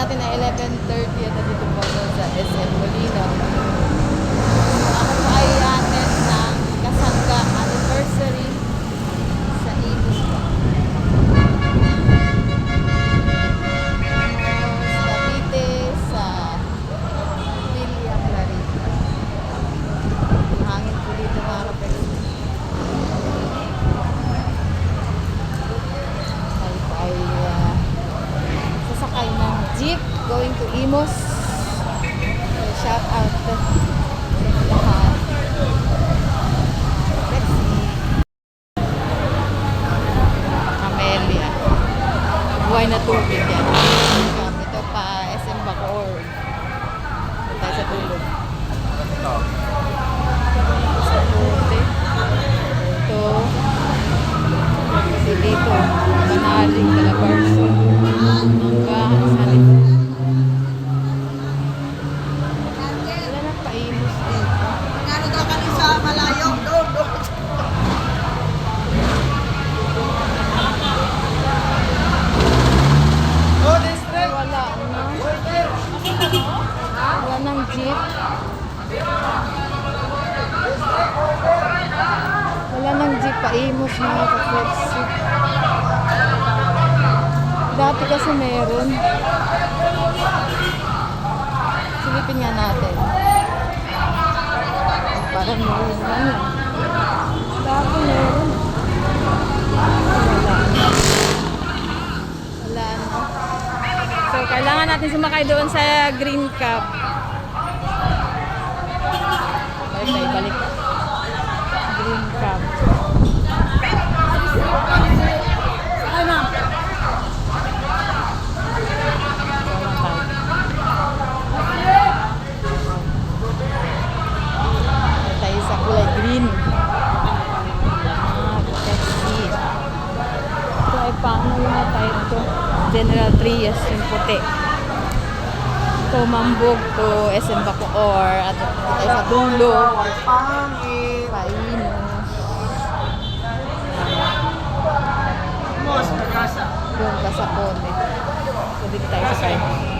natin na 11.30 going to Imos. So, shout out to lahat. Let's na tubig yan. Ito pa SM Bacoor. Ito tayo sa tulog. Sa malayo? Doon, doon. Wala na. Wala nang jeep. Wala nang jeep paimos mga kapatid. Dati kasi meron. Silipin nga natin. Parang meron na yun. Dati meron. Wala na. So, kailangan natin sumakay doon sa Green Cup. Balik tayo, balik. Green Cup. Ay, ma'am. Wala tayo. Balik tayo sa kulay green. Ah, taxi. Ito ay paano yung mga tayo ito? General Trias yung puti. Ito mambog to SM Bacoor at ito tayo sa dulo. Pagkasa. Doon ka sa Pote. So, dito tayo sa side.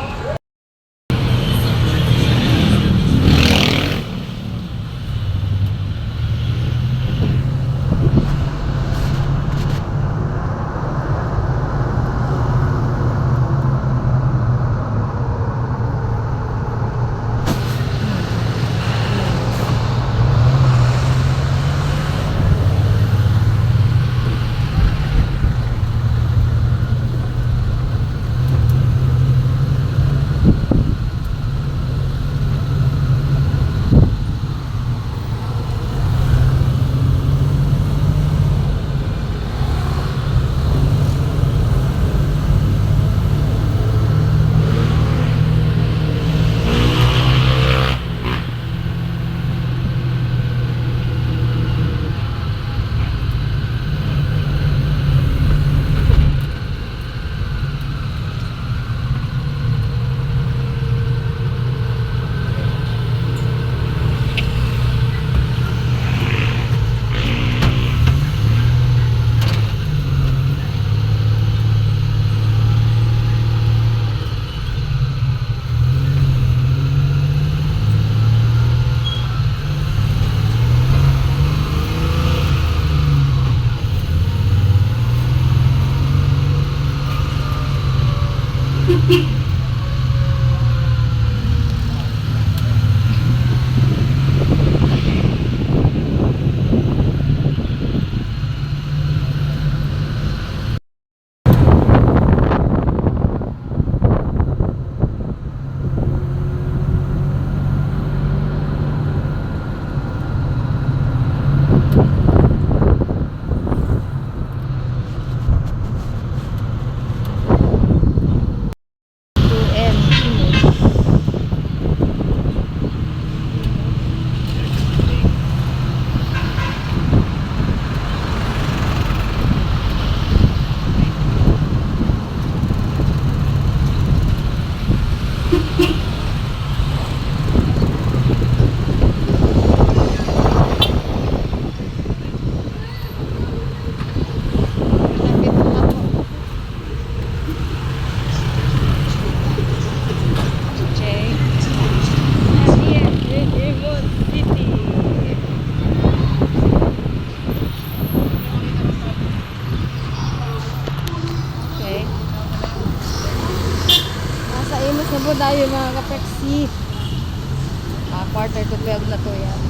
Quarter to 12 na to yan.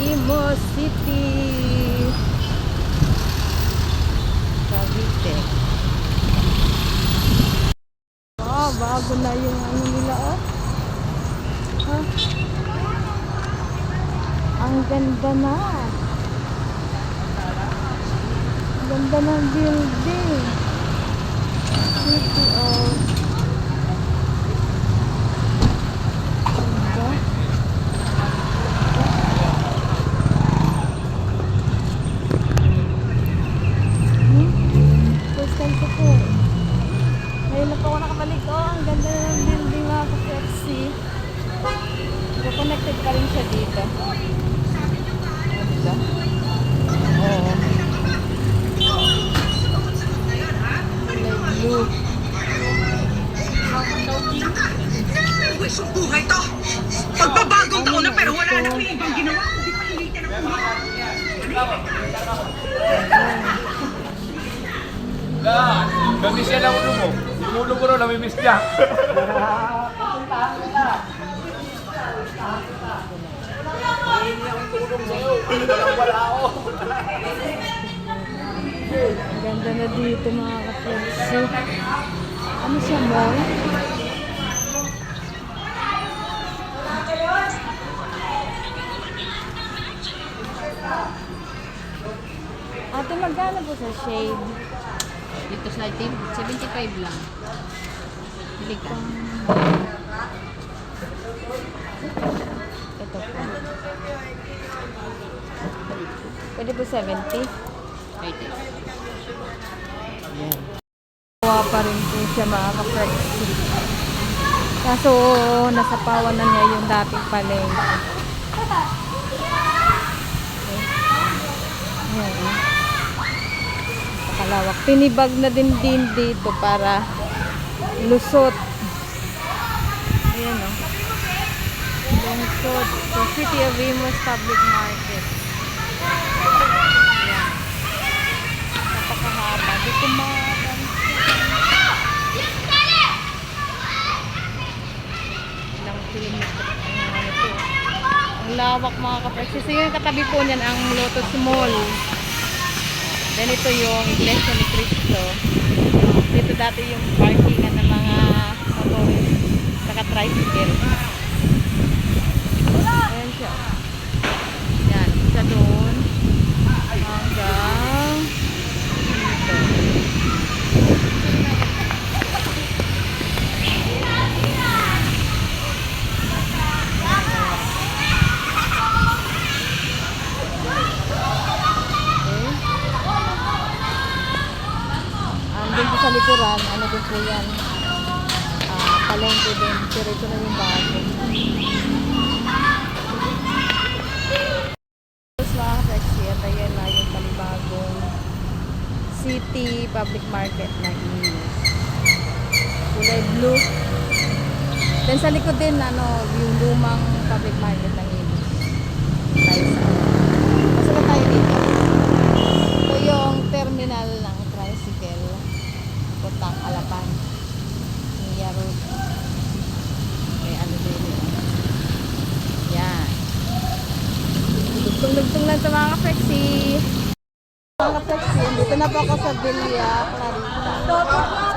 Imo City. Cavite. Ah, bago na yung ano nila oh. Ha? Ang ganda na. Ang ganda ng building. City of Ganda. Hmm? First time ko po. Ngayon na po ako nakabalik. Oh, ang ganda na ng building mga ka-Pepsi. So, connected pa rin siya dito. Ganda. Oo. Blue. Wisong buhay to! Pagbabagong taon na pero wala na may ibang ginawa kundi palitan ang ulo. Ah, namiss yan ang ulo mo. Yung ulo ko raw, namimiss niya. Ang ganda na dito mga ka-Pepsi. Ano siya mall? Ate, magkano po sa shade? Dito sa item, 75 lang. Bili ka. Ito po. Pwede po 70? Pwede. Kawa pa rin po siya mga ka-Pepsi. Kaso, nasa pawan na niya yung dating palengke. Ayan. Napakalawak. Tinibag na din din dito para lusot. Ayan o. Lungsod. So, City of Imus Public Market. Ayan. Di ko makakanta. Ilang kilometro. Ang ano to. Ang lawak mga kapatid. Yung katabi po niyan ang Lotus Mall. Then ito yung Iglesia ni Cristo. Dito dati yung parkingan ng mga motor. Saka tricycle. Ayan siya. Yan. Isa doon. Hanggang dito. Okay. Ang likuran, ano din po yan? Ah, palengke din. Pero ito na yung bago. Na City Public Market na Imus. Kulay blue. Then sa likod din, ano, yung lumang public market ng Imus. Tayo sa Masala tayo dito. Ito yung terminal ng tricycle. Puntang Alapan. Nia Road. May ano din yun. Yan. Dugtong-dugtong lang sa mga ka-flexi. Mga ka-flexi, dito na po ako sa Villa Clarita.